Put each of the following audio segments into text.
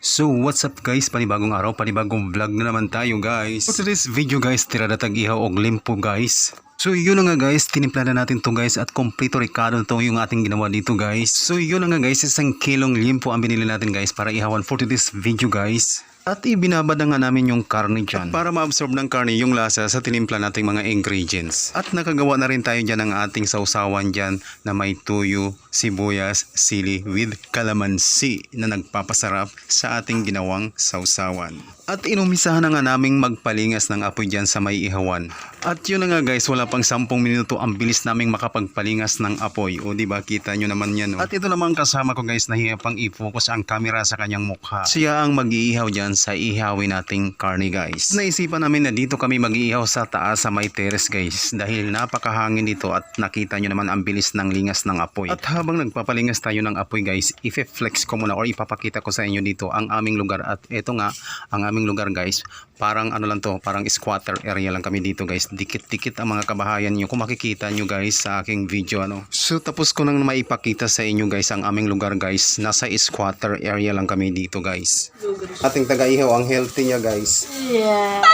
So what's up guys, panibagong araw, panibagong vlog na naman tayo guys. For today's video guys, tiradatag ihaw og limpo guys. So yun na nga guys, tinimpla na natin to guys at kompleto ricado to yung ating ginawa dito guys. So yun na nga guys, isang kilong limpo ang binili natin guys para ihawan for today's video guys. At ibinabad na nga namin yung karne dyan. At para ma-absorb ng karne yung lasa sa tinimpla nating mga ingredients. At nakagawa na rin tayo dyan ng ating sausawan dyan na may tuyo, sibuyas, sili with calamansi na nagpapasarap sa ating ginawang sausawan. At inumisahan na nga naming magpalingas ng apoy dyan sa may ihawan. At yun na nga guys, wala pang 10 minuto ang bilis naming makapagpalingas ng apoy. O di ba kita nyo naman yan. No? At ito naman kasama ko guys, nahiya pang i-focus ang camera sa kanyang mukha. Siya ang mag-iihaw dyan sa ihawin nating karne guys. Naisipan namin na dito kami mag-iihaw sa taas sa may terrace guys. Dahil napakahangin dito at nakita nyo naman ang bilis ng lingas ng apoy. At habang nagpapalingas tayo ng apoy guys, i-flex ko muna or ipapakita ko sa inyo dito ang aming lugar. At ito nga, ang aming lugar guys, parang ano lang to, parang squatter area lang kami dito guys. Dikit-dikit ang mga kabahayan nyo. Kung makikita nyo guys sa aking video ano. So tapos ko nang maipakita sa inyo guys ang aming lugar guys. Nasa squatter area lang kami dito guys. Ating taga-ihaw ang healthy niya guys. Yeah.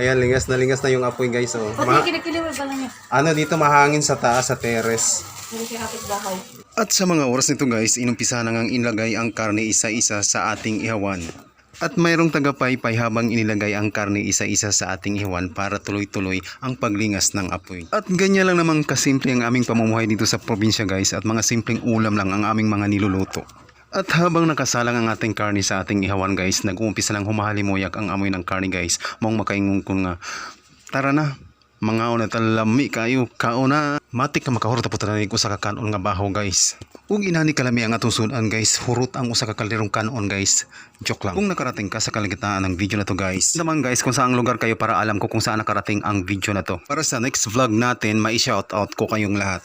Ayan, lingas na lingas na yung apoy guys. Oh. Ma- kinikiliwag pa lang niya. ano dito mahangin sa taas sa bahay. At sa mga oras nito guys, inumpisa na ngang inilagay ang karne isa-isa sa ating ihawan. At mayroong tagapaypay habang inilagay ang karne isa-isa sa ating ihawan para tuloy-tuloy ang paglingas ng apoy. At ganyan lang naman kasimple ang aming pamumuhay dito sa probinsya guys at mga simpleng ulam lang ang aming mga niluluto. At habang nakasalang ang ating karne sa ating ihawan guys, nag-uumpisa lang humahalimuyak ang amoy ng karne guys. Mong makaingon ko nga, tara na, mga una talami kayo. Kauna matik na makahurot po tananig usa ka kanon nga baho guys. Ug inani kalami ang atong sudan guys. Hurot ang usa ka kalderong kanon guys. Joke lang. Kung nakarating ka sa kalangitaan ng video na to guys naman guys kung saang lugar kayo para alam ko kung saan nakarating ang video na to. Para sa next vlog natin mai shout out ko kayong lahat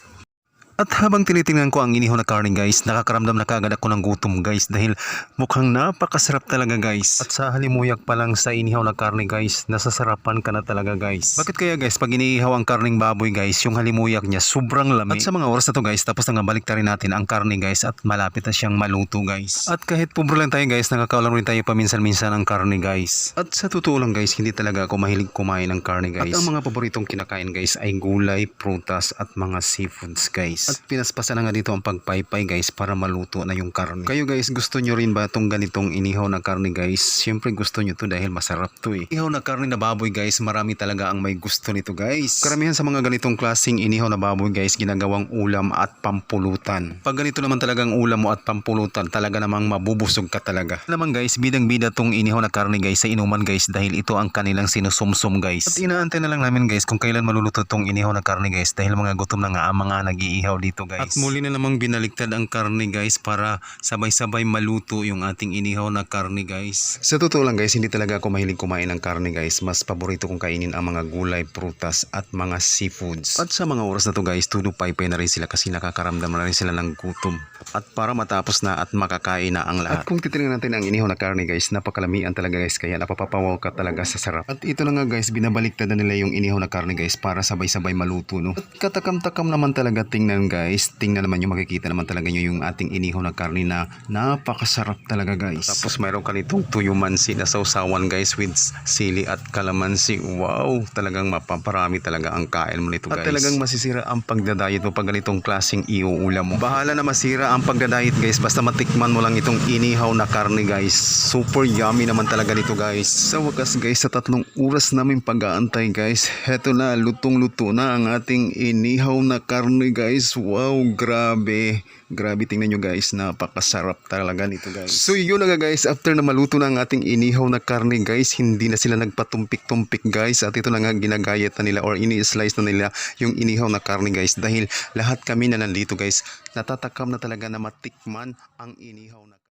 at habang tinitingnan ko ang inihaw na karne guys, nakakaramdam na kagad ako ng gutom guys dahil mukhang napakasarap talaga guys. At sa halimuyak pa lang sa inihaw na karne guys, nasasarapan ka na talaga guys. Bakit kaya guys, pag iniihaw ang karning baboy guys, yung halimuyak niya sobrang lami. At sa mga oras na to guys, tapos na nga balik rin natin ang karne guys at malapit na siyang maluto guys. At kahit pobre lang tayo guys, nakakaulam rin tayo paminsan-minsan ang karne guys. At sa totoo lang guys, hindi talaga ako mahilig kumain ng karne guys. At ang mga paboritong kinakain guys ay gulay, prutas at mga seafoods guys. At pinaspasan na nga dito ang pagpaypay guys para maluto na yung karne. Kayo guys, gusto nyo rin ba itong ganitong inihaw na karne guys? Siyempre gusto nyo to dahil masarap to eh. Inihaw na karne na baboy guys, marami talaga ang may gusto nito guys. Karamihan sa mga ganitong klaseng inihaw na baboy guys, ginagawang ulam at pampulutan. Pag ganito naman talagang ulam mo at pampulutan, talaga namang mabubusog ka talaga. Naman guys, bidang-bida tong inihaw na karne guys sa inuman guys dahil ito ang kanilang sinusumsum guys. At inaantay na lang namin guys kung kailan maluluto tong inihaw na karne guys dahil mga gutom na nga ang mga nag-iihaw dito guys. At muli na namang binaliktad ang karne guys para sabay-sabay maluto yung ating inihaw na karne guys. Sa totoo lang guys, hindi talaga ako mahilig kumain ng karne guys. Mas paborito kong kainin ang mga gulay, prutas at mga seafoods. At sa mga oras na to guys, tudo paypay na rin sila kasi nakakaramdam na rin sila ng gutom. At para matapos na at makakain na ang lahat. At kung titingnan natin ang inihaw na karne guys, napakalamian talaga guys kaya napapapawaw ka talaga sa sarap. At ito na nga guys, binabaliktad na nila yung inihaw na karne guys para sabay-sabay maluto no. At katakam-takam naman talaga tingnan guys. Tingnan naman yung makikita naman talaga nyo yung ating inihaw na karne na napakasarap talaga guys. Tapos mayroon ka nitong tuyo mansi na sausawan guys with sili at calamansi. Wow, talagang mapaparami talaga ang kain mo nito guys. At talagang masisira ang pagdadayet mo pag ganitong klaseng iuulam mo. Bahala na masira ang pagdadayet guys basta matikman mo lang itong inihaw na karne guys. Super yummy naman talaga nito guys. Sa wakas guys, sa tatlong oras namin pag-aantay guys, heto na, lutong-luto na ang ating inihaw na karne guys. Wow, grabe. Grabe, tingnan nyo guys, napakasarap talaga nito guys. So yun na guys, after na maluto na ang ating inihaw na karne guys, hindi na sila nagpatumpik-tumpik guys. At ito na nga ginagayat na nila or ini-slice na nila yung inihaw na karne guys. Dahil lahat kami na nandito guys, natatakam na talaga na matikman ang inihaw na